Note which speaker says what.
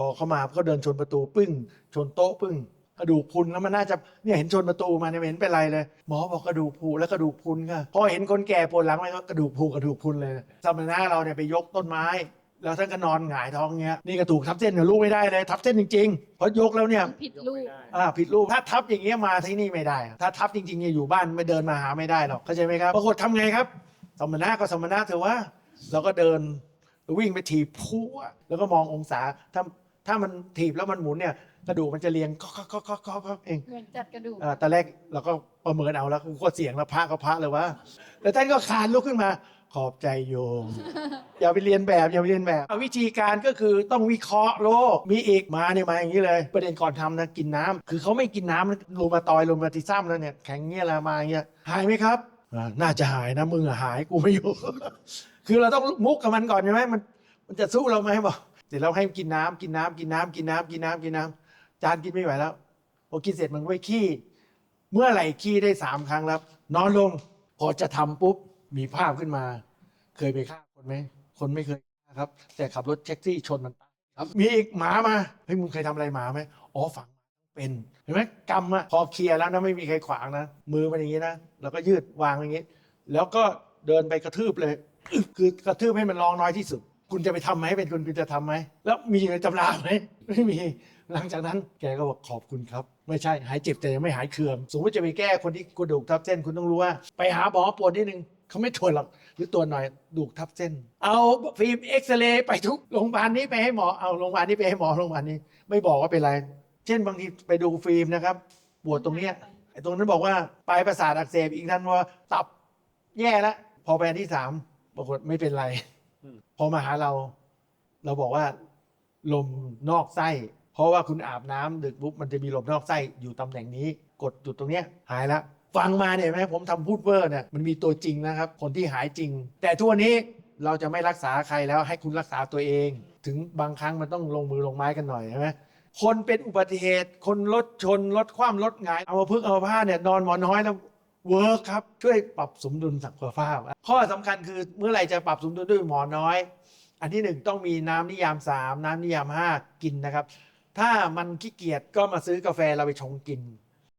Speaker 1: พอเข้ามาเขาเดินชนประตูปึ้ง ชนโต๊ะปึ้งกระดูกพรุนแล้วมันน่าจะเนี่ยเห็นชนประตูมาเนี่ยไม่เห็นเป็นไรเลย หมอบอกกระดูกพรุนแล้วกระดูกพรุนค่ะพอเห็นคนแก่ปวดหลังไหมก็กระดูกพรุนกระดูกพรุนเลยสมณะเราเนี่ยไปยกต้นไม้ แล้วท่านก็นอนหงายท้องเงี้ยนี่กระดูกทับเส้นกับลูกไม่ได้เลยทับเส้นจริงๆเพราะยกแล้วเนี่ย
Speaker 2: ผิดลูก
Speaker 1: อ่าผิดรูปถ้าทับอย่างเงี้ยมาที่นี่ไม่ได้อะถ้าทับจริงๆเนี่ยอยู่บ้านไม่เดินมาหาไม่ได้หรอกเข้าใจไหมครับปรากฏทำไงครับ สมณะก็สมณะเถอะว่าเราก็เดินวิ่งไปถีบพัวแล้วก็มององศาถ้า ถ้ามันถีบแล้วมันหมุนเนี่ยกระดูกมันจะเรียงก็ก็ก็ก็ก็เอง
Speaker 2: เหมือนจัดกระดูก
Speaker 1: อ่าตอนแรกเราก็ประเมินเอาแล้วก็เสียงแล้วพระก็พระเลยว่าแล้วท่านก็คลานลุกขึ้นมา ขอบใจโยม อย่าไปเรียนแบบอย่าไปเรียนแบบเอาวิธีการก็คือต้องวิเคราะห์โรคมีอีกมาเนี่ยมาอย่างนี้เลย ประเด็นก่อนทำนะกินน้ำคือเขาไม่กินน้ำรูมาตอยรูมาติซัมแล้วเนี่ยแข็งเงี้ยละมาอย่างเงี้ยหายไหมครับอ่าน่าจะหายนะมึงอะหายกูไม่อยู่ คือเราต้องมุกกับมันก่อนใช่ไหมมัน มันจะสู้เราไหมบอก เสร็จแล้วให้มันกินน้ำกินน้ำกินน้ำกินน้ำกินน้ำกินน้ำจานกินไม่ไหวแล้วพอกินเสร็จมันก็ไปขี้ เมื่อไหร่ขี้ได้สามครั้งแล้ว นอนลงพอจะทำปุ๊บมีภาพขึ้นมา เคยไปฆ่าคนไหมคนไม่เคยครับ แต่ขับรถแท็กซี่ชนมันตายครับ มีอีกหมามาเฮ้ยมึงเคยทำอะไรหมาไหมอ๋อฝังเป็นเห็นไหมกรรมอะพอเคลียร์แล้วนะไม่มีใครขวางนะมือมันอย่างนี้นะแล้วก็ยืดวางอย่างนี้ แล้วก็เดินไปกระทืบเลย คือกระทืบให้มันร้องน้อยที่สุด คุณจะไปทำไหมเป็นคุณคุณจะทำไหมแล้วมีอยู่ในตำราไหมไม่มีหลังจากนั้นแกก็บอกขอบคุณครับ ไม่ใช่หายเจ็บแต่ยังไม่หายเคืองสมมติจะไปแก้คนที่กระดูกทับเส้นคุณต้องรู้ว่า ไปหาหมอปวดนิดนึงเขาไม่ตรวจหรอกหรือตรวจหน่อยดูกทับเส้น เอาฟิล์มเอ็กซเรย์ไปทุกโรงพยาบาลนี้ไปให้หมอเอาโรงพยาบาลนี้ไปให้หมอโรงพยาบาลนี้ ไม่บอกว่าเป็นไร เช่นบางทีไปดูฟิล์มนะครับปวดตรงเนี้ยไอ้ตรงนั้นบอกว่าปลายประสาทอักเสบอีกท่านว่าตับแย่แล้วพอไปอันที่สามปรากฏไม่เป็นไร พอมาหาเรา เราบอกว่า ลมนอกไส้ เพราะว่าคุณอาบน้ำดึกปุ๊บมันจะมีลมนอกไส้อยู่ตำแหน่งนี้ กดจุดตรงเนี้ยหายแล้วฟังมาเนี่ยไหมผมทำพูดเวอร์เนี่ยมันมีตัวจริงนะครับ คนที่หายจริง แต่ทุกวันนี้เราจะไม่รักษาใครแล้วให้คุณรักษาตัวเอง ถึงบางครั้งมันต้องลงมือลงไม้กันหน่อยใช่ไหมคนเป็นอุบัติเหตุ คนรถชนรถคว่ำรถหงายเอามาพึ่งเอามาผ้าเนี่ยนอนหมอนน้อยแล้ว เวิร์กครับช่วยปรับสมดุลสังคภาพ ข้อสำคัญคือเมื่อไหร่จะปรับสมดุลด้วยหมอน้อย อันที่หนึ่งต้องมีน้ำนิยามสามน้ำนิยามห้ากินนะครับ ถ้ามันขี้เกียจก็มาซื้อกาแฟเราไปชงกิน